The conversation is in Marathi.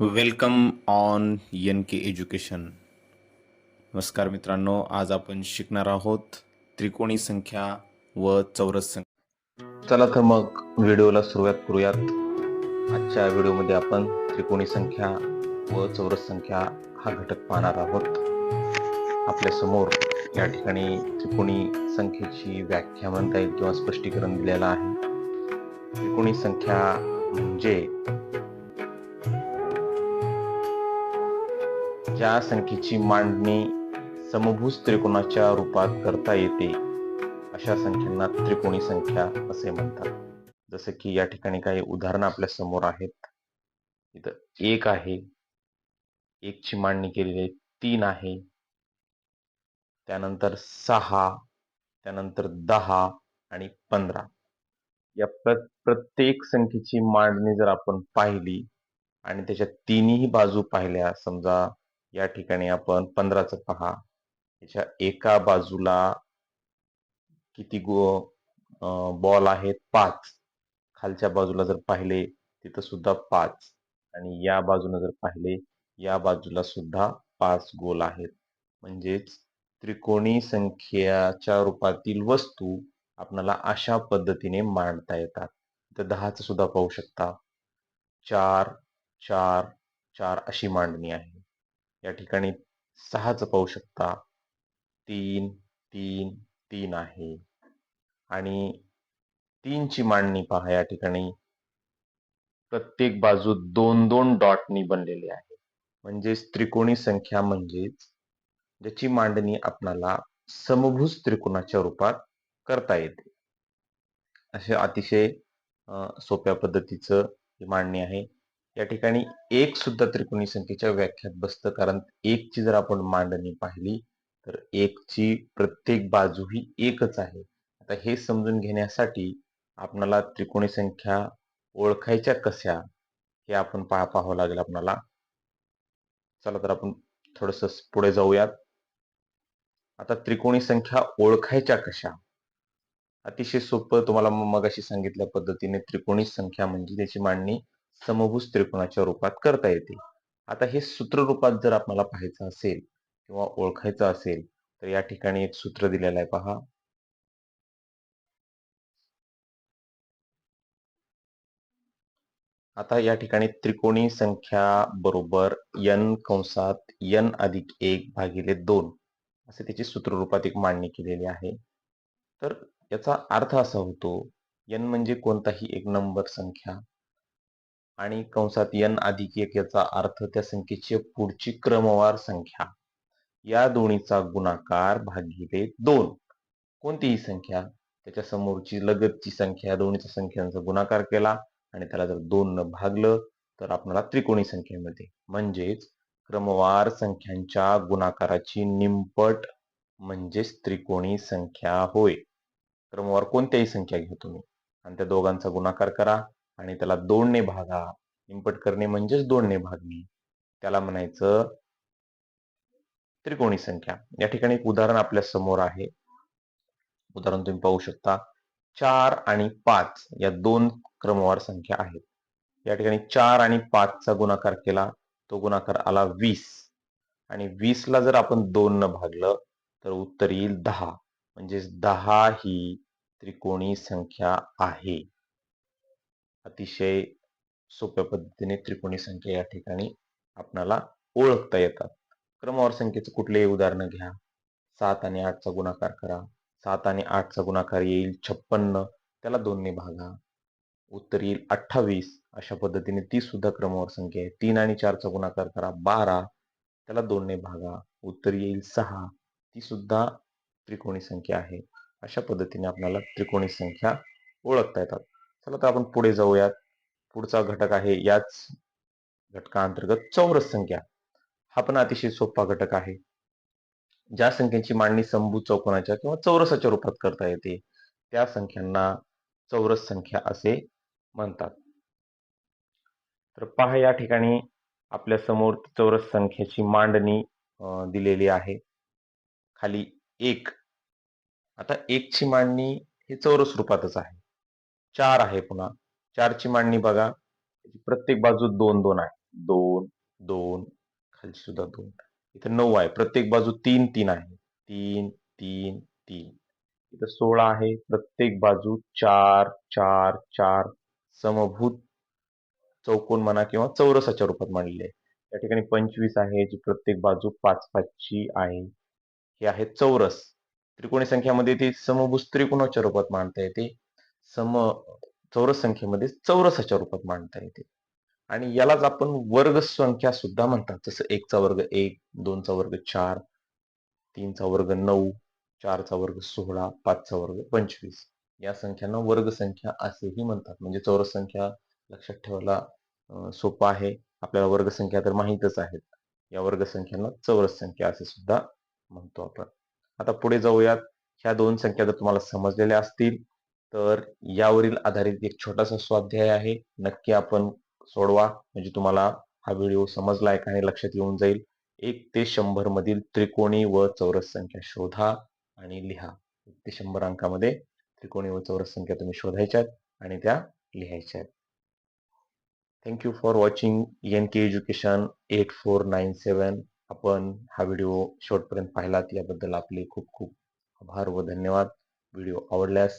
Welcome on N K education. नमस्कार मित्रांनो आज आपण शिकणार आहोत त्रिकोणी संख्या व चौरस संख्या. चला तर मग व्हिडिओला सुरुवात करूयात. आजच्या व्हिडिओमध्ये आपण त्रिकोणी संख्या व चौरस संख्या हा घटक पाहणार आहोत. आपल्यासमोर या ठिकाणी त्रिकोणी संख्येची व्याख्या म्हणता येईल किंवा स्पष्टीकरण दिलेलं आहे. त्रिकोणी संख्या म्हणजे ज्या संख्येची मांडणी समभुज त्रिकोणाच्या रूपात करता येते अशा संख्यांना त्रिकोणी संख्या असे म्हणतात. जसं की या ठिकाणी काही उदाहरणं आपल्यासमोर आहेत. इथं एक आहे. एक ची मांडणी केलेली आहे तीन आहे. त्यानंतर सहा त्यानंतर दहा आणि पंधरा. या प्र प्रत्येक संख्येची मांडणी जर आपण पाहिली आणि त्याच्या तिन्ही बाजू पाहिल्या समजा या ठिकाणी आपण पंधराचं पहा. त्याच्या एका बाजूला किती गो बॉल आहेत? पाच. खालच्या बाजूला जर पाहिले तिथं सुद्धा पाच. आणि या बाजूने जर पाहिले या बाजूला सुद्धा पाच गोल आहेत. म्हणजेच त्रिकोणी संख्याच्या रूपातील वस्तू आपल्याला अशा पद्धतीने मांडता येतात. तर दहाच सुद्धा पाहू शकता. चार चार चार अशी मांडणी आहे. या ठिकाणी सहाच पाहू शकता. तीन तीन तीन आहे. आणि तीनची मांडणी पहा या ठिकाणी प्रत्येक बाजू दोन दोन डॉटनी बनलेली आहे. म्हणजेच त्रिकोणी संख्या म्हणजेच ज्याची मांडणी आपणाला समभुज त्रिकोणाच्या रूपात करता येते. असे अतिशय सोप्या पद्धतीचं ही मांडणी आहे. या ठिकाणी एक सुद्धा त्रिकोणी संख्येच्या व्याख्यात बसतं. कारण एकची जर आपण मांडणी पाहिली तर एकची प्रत्येक बाजू ही एकच आहे. आता हे समजून घेण्यासाठी आपणाला त्रिकोणी संख्या ओळखायच्या कशा हे आपण पहा पाहावं लागेल आपणाला. चला तर आपण थोडस पुढे जाऊयात. आता त्रिकोणी संख्या ओळखायच्या कशा? अतिशय सोपं तुम्हाला मगाशी सांगितल्या पद्धतीने त्रिकोणी संख्या म्हणजे त्याची मांडणी समभुज त्रिकोणाच्या रूपात करता येते. आता हे सूत्र रूपात जर आपल्याला पाहायचं असेल किंवा ओळखायचं असेल तर या ठिकाणी एक सूत्र दिलेलं आहे पहा. आता या ठिकाणी त्रिकोणी संख्या बरोबर यन कंसात यन अधिक एक भागिले दोन असे त्याची सूत्र रूपात एक मांडणी केलेली आहे. तर याचा अर्थ असा होतो यन म्हणजे कोणताही एक नंबर संख्या. आणि कंसात यन अधिक एक याचा अर्थ त्या संख्येची पुढची क्रमवार संख्या. या दोन्हीचा गुणाकार भागिले दोन. कोणतीही संख्या त्याच्या समोरची लगतची संख्या दोन्हीच्या संख्यांचा गुणाकार केला आणि त्याला जर दोन न भागलं तर आपल्याला त्रिकोणी संख्या मिळते. म्हणजेच क्रमवार संख्यांच्या गुणाकाराची निमपट म्हणजेच त्रिकोणी संख्या होय. क्रमवार कोणत्याही संख्या घ्या तुम्ही. आणि त्या दोघांचा गुणाकार करा. आणि त्याला दोनने भागा. निंपट करणे म्हणजेच दोनने भागणे. त्याला म्हणायचं त्रिकोणी संख्या. या ठिकाणी एक उदाहरण आपल्यासमोर आहे. उदाहरण तुम्ही पाहू शकता. चार आणि पाच या दोन क्रमवार संख्या आहेत. या ठिकाणी चार आणि पाचचा गुणाकार केला. तो गुणाकार आला वीस. आणि वीस ला जर आपण दोन न भागलं तर उत्तर येईल दहा. म्हणजेच दहा ही त्रिकोणी संख्या आहे. अतिशय सोप्या पद्धतीने त्रिकोणी संख्या या ठिकाणी आपणाला ओळखता येतात. क्रमवार संख्येचं कुठलेही उदाहरण घ्या. सात आणि आठचा गुणाकार करा. सात आणि आठचा गुणाकार येईल छप्पन्न. त्याला दोनने भागा. उत्तर येईल अठ्ठावीस. अशा पद्धतीने ती सुद्धा क्रमवार संख्या आहे. तीन आणि चारचा गुणाकार करा बारा. त्याला दोनने भागा. उत्तर येईल सहा. ती सुद्धा त्रिकोणी संख्या आहे. अशा पद्धतीने आपल्याला त्रिकोणी संख्या ओळखता येतात. चला तर आपण पुढे जाऊयात. पुढचा घटक आहे याच घटकांतर्गत चौरस संख्या. हा पण अतिशय सोपा घटक आहे. ज्या संख्येची मांडणी संभू चौकोनाच्या किंवा चौरसाच्या रूपात करता येते त्या संख्यांना चौरस संख्या असे म्हणतात. तर पहा या ठिकाणी आपल्यासमोर चौरस संख्येची मांडणी दिलेली आहे. खाली एक. आता एकची मांडणी ही चौरस रूपातच आहे. चार आहे पुन्हा. चारची मांडणी बघा. प्रत्येक बाजू दोन दोन आहे. दोन दोन खालची सुद्धा दोन. इथे नऊ आहे. प्रत्येक बाजू तीन तीन आहे. तीन तीन तीन. इथं सोळा आहे. प्रत्येक बाजू चार चार चार. समभूत चौकोन म्हणा किंवा चौरसाच्या रूपात मांडलेली आहे. या ठिकाणी पंचवीस आहे. जी प्रत्येक बाजू पाच पाचची आहे. हे आहे चौरस. त्रिकोणी संख्यामध्ये ती समभुज त्रिकोणाच्या रूपात मांडता येते. सम चौरस संख्येमध्ये चौरसाच्या रूपात मांडता येते. आणि यालाच आपण वर्ग संख्या सुद्धा म्हणतात. जसं एकचा वर्ग एक दोनचा वर्ग चार तीनचा वर्ग नऊ चारचा वर्ग सोळा पाचचा वर्ग पंचवीस. या संख्यांना वर्ग संख्या असेही म्हणतात. म्हणजे चौरस संख्या लक्षात ठेवायला सोपं आहे. आपल्याला वर्ग संख्या तर माहीतच आहेत. या वर्ग संख्यांना चौरस संख्या असे सुद्धा म्हणतो आपण. आता पुढे जाऊयात. ह्या दोन संख्या जर तुम्हाला समजलेल्या असतील तर यावरील आधारित एक छोटासा स्वाध्याय आहे. नक्की आपण सोडवा. म्हणजे तुम्हाला हा व्हिडिओ समजलाय का लक्षात येऊन जाईल. एक ते शंभर मधील त्रिकोणी व चौरस संख्या शोधा आणि लिहा. एक ते शंभर अंकामध्ये त्रिकोणी व चौरस संख्या तुम्ही शोधायच्या आहेत आणि त्या लिहायच्या आहेत. Thank you for watching N K education eight four nine seven आपण हा व्हिडिओ शेवटपर्यंत पाहिलात. याबद्दल आपले खूप खूप आभार व धन्यवाद. व्हिडिओ आवडल्यास